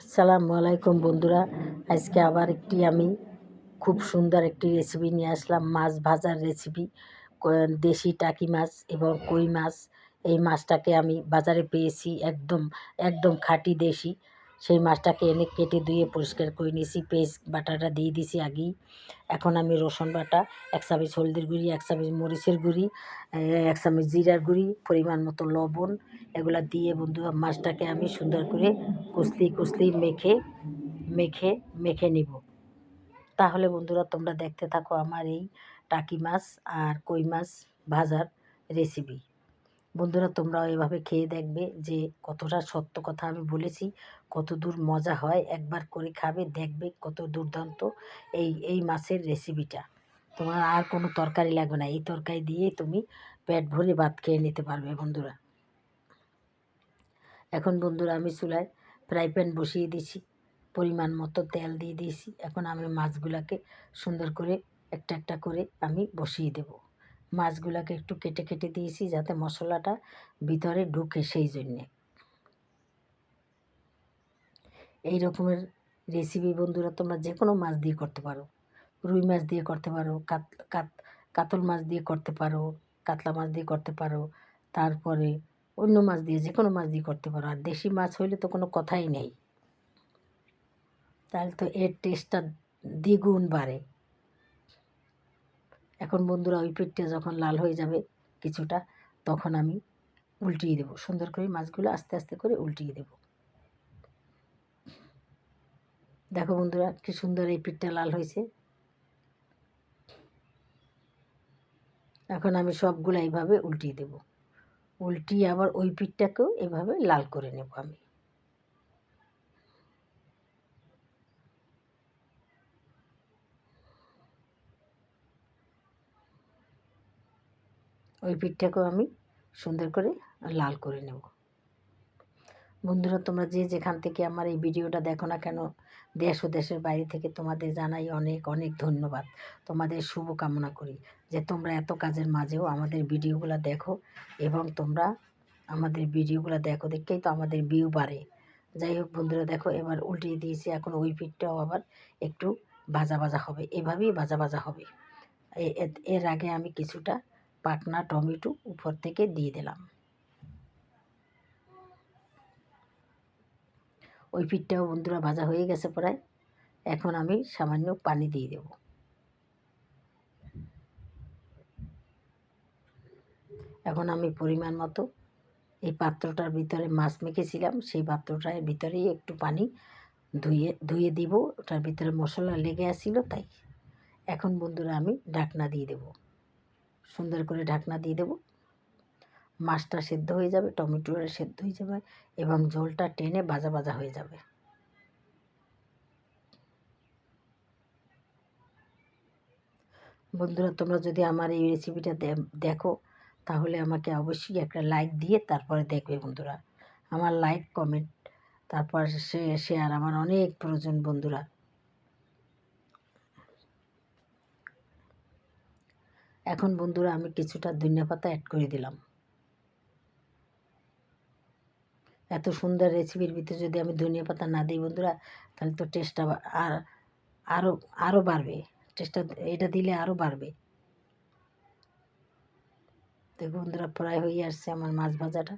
আসসালামু আলাইকুম বন্ধুরা। আজকে আবার একটি আমি খুব সুন্দর একটি রেসিপি নিয়ে আসলাম, মাছ ভাজার রেসিপি দেশি টাকি মাছ এবং কই মাছ। এই মাছটাকে আমি বাজারে পেয়েছি একদম একদম খাঁটি দেশি। সেই মাছটাকে এনে কেটে ধুয়ে পরিষ্কার করে নিয়েছি। পেস্ট বাটাটা দিয়ে দিছি আগেই। এখন আমি রসুন বাটা, এক চামচ হলদির গুঁড়ি, এক চামচ মরিচের গুঁড়ি এক চামচ জিরার গুঁড়ি, পরিমাণ মতো লবণ, এগুলা দিয়ে বন্ধু মাছটাকে আমি সুন্দর করে কুচলি কুচলি মেখে মেখে মেখে নিব। তাহলে বন্ধুরা তোমরা দেখতে থাকো আমার এই টাকি মাছ আর কই মাছ ভাজার রেসিপি বন্ধুরা তোমরাও এভাবে খেয়ে দেখবে যে কতটা সত্য কথা আমি বলেছি, কত দূর মজা হয়, একবার করে খাবে, দেখবে কত দুর্দান্ত এই এই মাছের রেসিপিটা তোমার আর কোনো তরকারি লাগবে না, এই তরকারি দিয়ে তুমি পেট ভরে ভাত খেয়ে নিতে পারবে বন্ধুরা। এখন বন্ধুরা, আমি চুলায় ফ্রাই প্যান বসিয়ে দিছি পরিমাণ মতো তেল দিয়ে দিয়েছি। এখন আমি মাছগুলোকে সুন্দর করে একটা একটা করে আমি বসিয়ে দেব। মাছগুলোকে একটু কেটে কেটে দিয়েছি যাতে মশলাটা ভিতরে ঢুকে সেই জন্যে। এই রকমের রেসিপি বন্ধুরা তোমরা যে কোনো মাছ দিয়ে করতে পারো। রুই মাছ দিয়ে করতে পারো, কাত কাত, কাতল মাছ দিয়ে করতে পারো, কাতলা মাছ দিয়ে করতে পারো, তারপরে অন্য মাছ দিয়ে যে কোনো মাছ দিয়ে করতে পারো। আর দেশি মাছ হইলে তো কোনো কথাই নেই। তাহলে তো এর টেস্টটা দ্বিগুণ বাড়ে। এখন বন্ধুরা ওই পিঠটা যখন লাল হয়ে যাবে কিছুটা, তখন আমি উল্টিয়ে দেবো। সুন্দর করে মাছগুলো আস্তে আস্তে করে উল্টিয়ে দেব। দেখো বন্ধুরা কি সুন্দর এই পিঠটা লাল হয়েছে। এখন আমি সবগুলো এইভাবে উল্টিয়ে দেব। উল্টিয়ে আবার ওই পিঠটাকেও এভাবে লাল করে নেব আমি। ওই পিঠটাকেও আমি সুন্দর করে লাল করে নেব। বন্ধুরা, তোমরা যে যেখান থেকে আমার এই ভিডিওটা দেখো না কেন, দেশ ও দেশের বাইরে থেকে তোমাদের জানাই অনেক অনেক ধন্যবাদ। তোমাদের শুভ কামনা করি যে তোমরা এত কাজের মাঝেও আমাদের ভিডিওগুলো দেখো এবং তোমরা আমাদের ভিডিওগুলো দেখো দেখেই তো আমাদের ভিউ বাড়ে। যাই হোক বন্ধুরা, দেখো এবার উল্টিয়ে দিয়েছি, এখন ওই পিঠটাও আবার একটু ভাজা ভাজা হবে, এভাবেই ভাজা ভাজা হবে। এর আগে আমি কিছুটা পাটনা টমেটো উপর থেকে দিয়ে দিলাম। ওই পিঠটাও বন্ধুরা ভাজা হয়ে গেছে প্রায়। এখন আমি সামান্য পানি দিয়ে দেব। এখন আমি পরিমাণ মতো এই পাত্রটার ভিতরে মাছ মেখেছিলাম, সেই পাত্রটার ভিতরেই একটু পানি ধুয়ে ধুয়ে দিব। ওটার ভিতরে মশলা লেগে আসছিল তাই। এখন বন্ধুরা আমি ঢাকনা দিয়ে দেব। সুন্দর করে ঢাকনা দিয়ে দেব। মাছটা সেদ্ধ হয়ে যাবে টমেটোটা সেদ্ধ হয়ে যাবে এবং ঝোলটা টেনে ভাজা ভাজা হয়ে যাবে। বন্ধুরা, তোমরা যদি আমার এই রেসিপিটা দেখো, তাহলে আমাকে অবশ্যই একটা লাইক দিয়ে তারপরে দেখবে বন্ধুরা। আমার লাইক কমেন্ট তারপর সে শেয়ার আমার অনেক প্রয়োজন বন্ধুরা। এখন বন্ধুরা আমি কিছুটা ধনিয়া পাতা অ্যাড করে দিলাম। এত সুন্দর রেসিপির ভিতরে যদি আমি ধনিয়া পাতা না দিই বন্ধুরা, তাহলে তো টেস্টটা আর আরও আরও বাড়বে। টেস্টটা এটা দিলে আরও বাড়বে। দেখো বন্ধুরা, প্রায় হয়ে আসছে আমার মাছ ভাজাটা।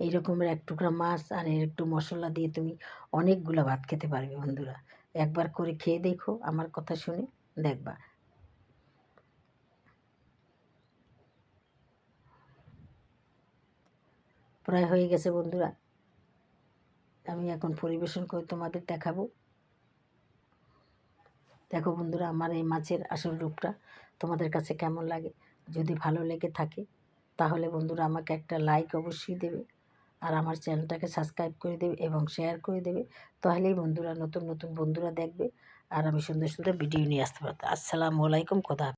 এই রকমের এক টুকরা মাছ আর এর একটু মশলা দিয়ে তুমি অনেকগুলো ভাত খেতে পারবে বন্ধুরা। একবার করে খেয়ে দেখো আমার কথা শুনে। দেখবা। প্রায় হয়ে গেছে বন্ধুরা। আমি এখন পরিবেশন করে তোমাদের দেখাবো। দেখো বন্ধুরা, আমার এই মাছের আসল রূপটা তোমাদের কাছে কেমন লাগে? যদি ভালো লেগে থাকে, তাহলে বন্ধুরা আমাকে একটা লাইক অবশ্যই দেবে আর আমার চ্যানেলটাকে সাবস্ক্রাইব করে দেবে এবং শেয়ার করে দেবে। তাহলেই বন্ধুরা নতুন নতুন বন্ধুরা দেখবে। আর আমি সুন্দর সুন্দর ভিডিও নিয়ে আসতে পারতাম। আসসালামু আলাইকুম খোদা